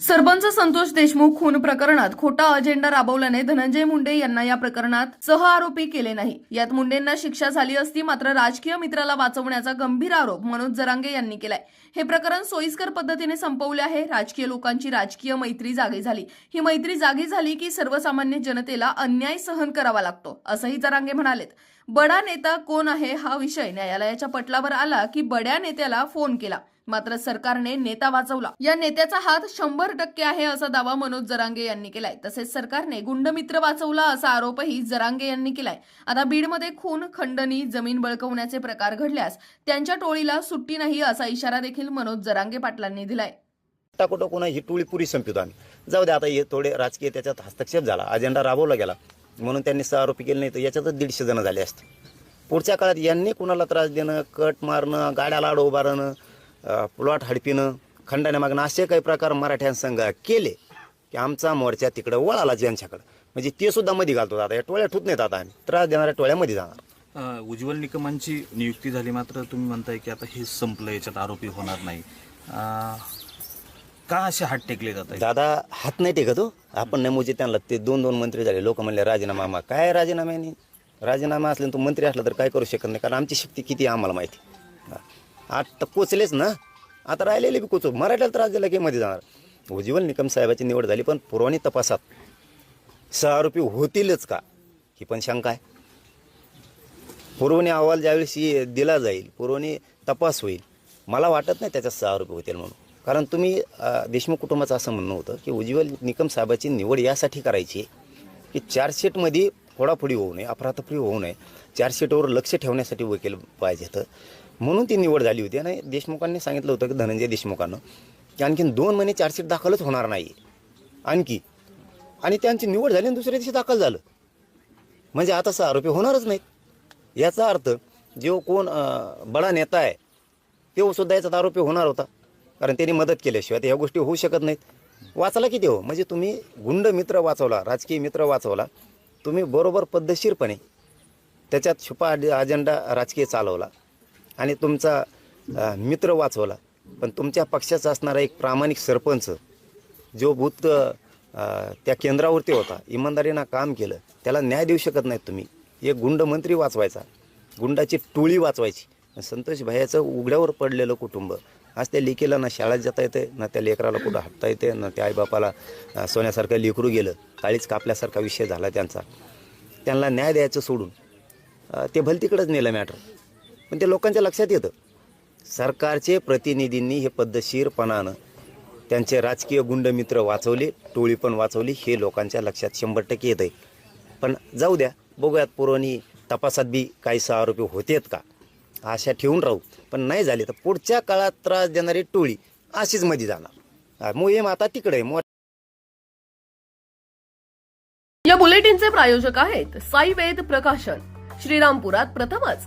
सरपंच संतोष देशमुख खून प्रकरणात खोटा अजेंडा राबवल्याने धनंजय मुंडे यांना या प्रकरणात सह आरोपी केले नाही. यात मुंडेंना शिक्षा झाली असती मात्र राजकीय मित्राला वाचवण्याचा गंभीर आरोप मनोज जरांगे यांनी केलाय. हे प्रकरण सोयीस्कर पद्धतीने संपवले आहे. राजकीय लोकांची राजकीय मैत्री जागी झाली. ही मैत्री जागी झाली की सर्वसामान्य जनतेला अन्याय सहन करावा लागतो असंही जरांगे म्हणालेत. बडा नेता कोण आहे हा विषय न्यायालयाच्या पटलावर आला की बड्या नेत्याला फोन केला. मात्र सरकारने नेता वाचवला. या नेत्याचा हात शंभर टक्के आहे असा दावा मनोज जरांगे यांनी केलाय. तसेच सरकारने गुंडमित्र वाचवला असा आरोपही जरांगे यांनी केलाय. आता बीडमध्ये खून खंडणी जमीन बळकवण्याचे प्रकार घडल्यास त्यांच्या टोळीला सुट्टी नाही असा इशारा देखील मनोज जरांगे पाटलांनी दिलाय. टाकू कोणा ही टोळी पुरी संपित आम्ही. जाऊ दे आता हे थोडे राजकीय त्याच्यात हस्तक्षेप झाला. अजेंडा राबवला गेला. म्हणून त्यांनी सहा आरोपी केले नाही तर याच्यातच दीडशे जण झाले असते. पुढच्या काळात यांनी कुणाला त्रास देणं कट मारणं गाड्याला आड उभारणं प्लॉट हडपिणं खंडाने मागणं असे काही प्रकार मराठ्यांसंघ केले की आमचा मोर्चा तिकडं वळाला ज्यांच्याकडं. म्हणजे ते सुद्धा मध्ये घालतो आता या टोळ्या ठुत नाहीत आता आम्ही. त्रास देणाऱ्या टोळ्यामध्ये जाणार. उज्ज्वल निकमांची नियुक्ती झाली मात्र तुम्ही म्हणताय की आता हे संपलं याच्यात आरोपी होणार नाही. का असे हात टेकले जात आहेत? दादा हात नाही टेकत हो. आपण नाही मोजे त्यांना. ते दोन दोन मंत्री झाले. लोक म्हणले राजीनामा मा काय राजीनाम्याने? राजीनामा असले तो मंत्री असला तर काय करू शकत नाही. कारण आमची शक्ती किती आहे आम्हाला माहिती. आता कोचलेच ना. आता राहिलेले बी कोचू मराठ्याला त्रास दिला की मध्ये जाणार. हो, उज्ज्वल निकम साहेबाची निवड झाली पण पुरवणी तपासात. सहा आरोपी होतीलच का? ही पण शंका आहे. पुरवणी अहवाल ज्यावेळेस दिला जाईल पुरवणी तपास होईल. मला वाटत नाही त्याच्यात सहा आरोपी होतील म्हणून. कारण तुम्ही देशमुख कुटुंबाचं असं म्हणणं होतं की उज्ज्वल निकम साहेबाची निवड यासाठी करायची आहे की चार्जशीटमध्ये फोडाफोडी होऊ नये अफरातफरी होऊ नये. चार्जशीटवर लक्ष ठेवण्यासाठी वकील पाहिजे तर म्हणून ती निवड झाली होती. आणि देशमुखांनी सांगितलं होतं की धनंजय देशमुखांना की आणखीन दोन महिने चार्जशीट दाखलच होणार नाही. आणखी. आणि त्यांची निवड झाली आणि दुसऱ्या दिवशी दाखल झालं. म्हणजे आता सहा आरोपी होणारच नाहीत. याचा अर्थ जो कोण बडा नेता आहे तो सुद्धा याचा आरोपी होणार होता. कारण त्यांनी मदत केल्याशिवाय ह्या गोष्टी होऊ शकत नाहीत. वाचला किती हो? म्हणजे तुम्ही गुंड मित्र वाचवला राजकीय मित्र वाचवला तुम्ही बरोबर पद्धतशीरपणे त्याच्यात छुपा अजेंडा राजकीय चालवला. आणि तुमचा मित्र वाचवला. पण तुमच्या पक्षाचा असणारा एक प्रामाणिक सरपंच जो भूत त्या केंद्रावरती होता इमानदारीनं काम केलं त्याला न्याय देऊ शकत नाहीत तुम्ही. एक गुंड मंत्री वाचवायचा गुंडाची टोळी वाचवायची. संतोष भैयाचं उघड्यावर पडलेलं कुटुंब. आज त्या लेकीला ना शाळेत जाता येते ना त्या लेकराला कुठं हटता येते ना त्या आईबापाला सोन्यासारखं लेकरू गेलं काळीच कापल्यासारखा विषय झाला त्यांचा. त्यांना न्याय द्यायचं सोडून ते भलतीकडंच नेलं मॅटर. पण ते लोकांच्या लक्षात येतं. सरकारचे प्रतिनिधींनी हे पद्धतशीरपणानं त्यांचे राजकीय गुंडमित्र वाचवले टोळी पण वाचवली हे लोकांच्या लक्षात शंभर टक्के येत आहे पण जाऊ द्या बघूयात पुरवणी तपासात बी काही सहा आरोपी होतेत का? आशा ठेवून राहू. पण नाही झाली तर पुढच्या काळात त्रास देणारी टोळी अशीच मध्ये जाणार. मोहीम आता तिकडे आहे. मो या बुलेटिनचे प्रायोजक आहेत साई वेद प्रकाशन. श्रीरामपुरात प्रथमच